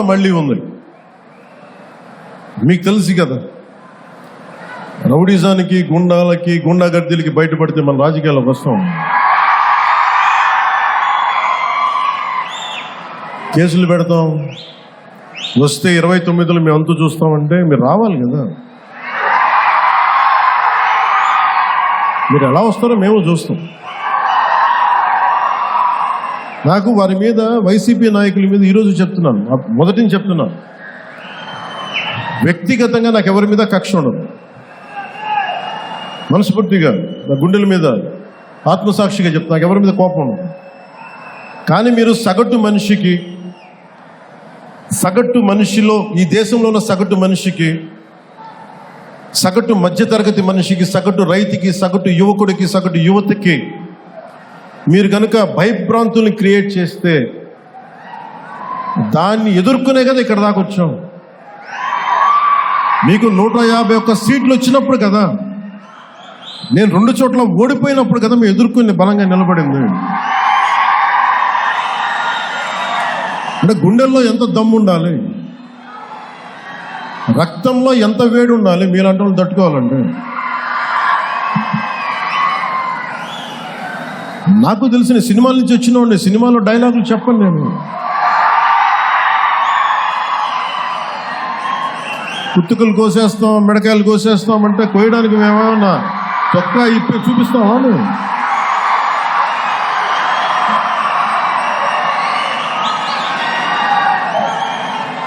మళ్ళీ ఉంది. మీకు తెలుసు కదా రౌడీజానికి గుండాలకి గుండాగర్దీలకి బయటపడితే మన రాజకీయాల్లోకి వస్తాం. కేసులు పెడతాం. వస్తే ఇరవై తొమ్మిదిలో మేము అంతు చూస్తామంటే మీరు రావాలి కదా. మీరు ఎలా వస్తారో మేము చూస్తాం. నాకు వారి మీద వైసీపీ నాయకుల మీద ఈరోజు చెప్తున్నాను. మొదటిని మొదటి చెప్తున్నాను. వ్యక్తిగతంగా నాకు ఎవరి మీద కక్ష ఉండదు. మనస్ఫూర్తిగా నా గుండెల మీద ఆత్మసాక్షిగా చెప్తా నాకు ఎవరి మీద కోపం ఉండదు. కానీ మీరు సగటు మనిషికి సగటు మనిషిలో ఈ దేశంలో ఉన్న సగటు మనిషికి సగటు మధ్యతరగతి మనిషికి సగటు రైతుకి సగటు యువకుడికి సగటు యువతకి మీరు కనుక భయభ్రాంతుల్ని క్రియేట్ చేస్తే దాన్ని ఎదుర్కొనే కదా ఇక్కడ దాకా వచ్చాం. మీకు నూట యాభై ఒక్క సీట్లు వచ్చినప్పుడు కదా నేను రెండు చోట్ల ఓడిపోయినప్పుడు కదా మేము ఎదుర్కొని బలంగా నిలబడింది. అంటే గుండెల్లో ఎంత దమ్ము ఉండాలి? రక్తంలో ఎంత వేడి ఉండాలి? మీలాంటి వాళ్ళు తట్టుకోవాలంటే నాకు తెలిసిన సినిమాల నుంచి వచ్చిన వాడిని సినిమాలో డైలాగులు చెప్పను నేను. కుత్తుకలు కోసేస్తాం మిడకాయలు కోసేస్తాం అంటే కోయడానికి మేమేమన్నా చొక్కా ఇప్పి చూపిస్తామా నువ్వు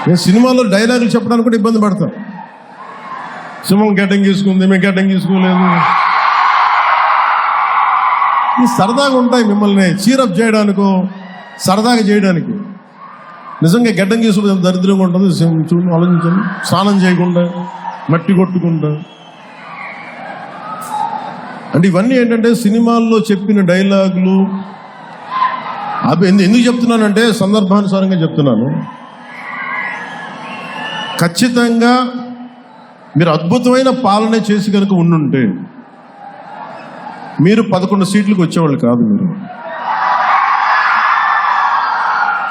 నేను సినిమాలో డైలాగులు చెప్పడానికి కూడా ఇబ్బంది పడతాం సింహం గడ్డం తీసుకుంది మేము గడ్డం తీసుకోలేదు. ఈ సరదాగా ఉంటాయి మిమ్మల్ని చీరప్ చేయడానికో సరదాగా చేయడానికి. నిజంగా గడ్డం చేసుకుంటే దరిద్రంగా ఉంటుంది. చూడండి ఆలోచించండి. స్నానం చేయకుండా మట్టి కొట్టుకుంటా. అంటే ఇవన్నీ ఏంటంటే సినిమాల్లో చెప్పిన డైలాగులు. అవి ఎందు- ఎందుకు చెప్తున్నానంటే సందర్భానుసారంగా చెప్తున్నాను. ఖచ్చితంగా మీరు అద్భుతమైన పాలన చేసి కనుక ఉండుంటే మీరు పదకొండు సీట్లకు వచ్చేవాళ్ళు కాదు మీరు.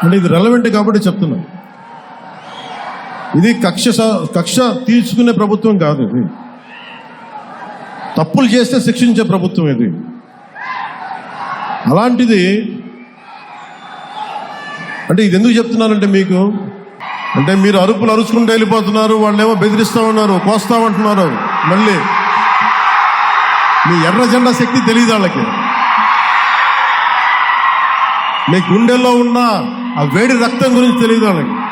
అంటే ఇది రెలవెంట్ కాబట్టి చెప్తున్నా. ఇది కక్ష కక్ష తీర్చుకునే ప్రభుత్వం కాదు ఇది. తప్పులు చేస్తే శిక్షించే ప్రభుత్వం ఇది. అలాంటిది అంటే ఇది ఎందుకు చెప్తున్నానంటే మీకు? అంటే మీరు అరుపులు అరుచుకుంటూ వెళ్ళిపోతున్నారు వాళ్ళేమో బెదిరిస్తా ఉన్నారు కోస్తామంటున్నారు మళ్ళీ మీ ఎర్ర జెండా శక్తి తెలియదు వాళ్ళకి. మీ గుండెల్లో ఉన్న ఆ వేడి రక్తం గురించి తెలియదు వాళ్ళకి.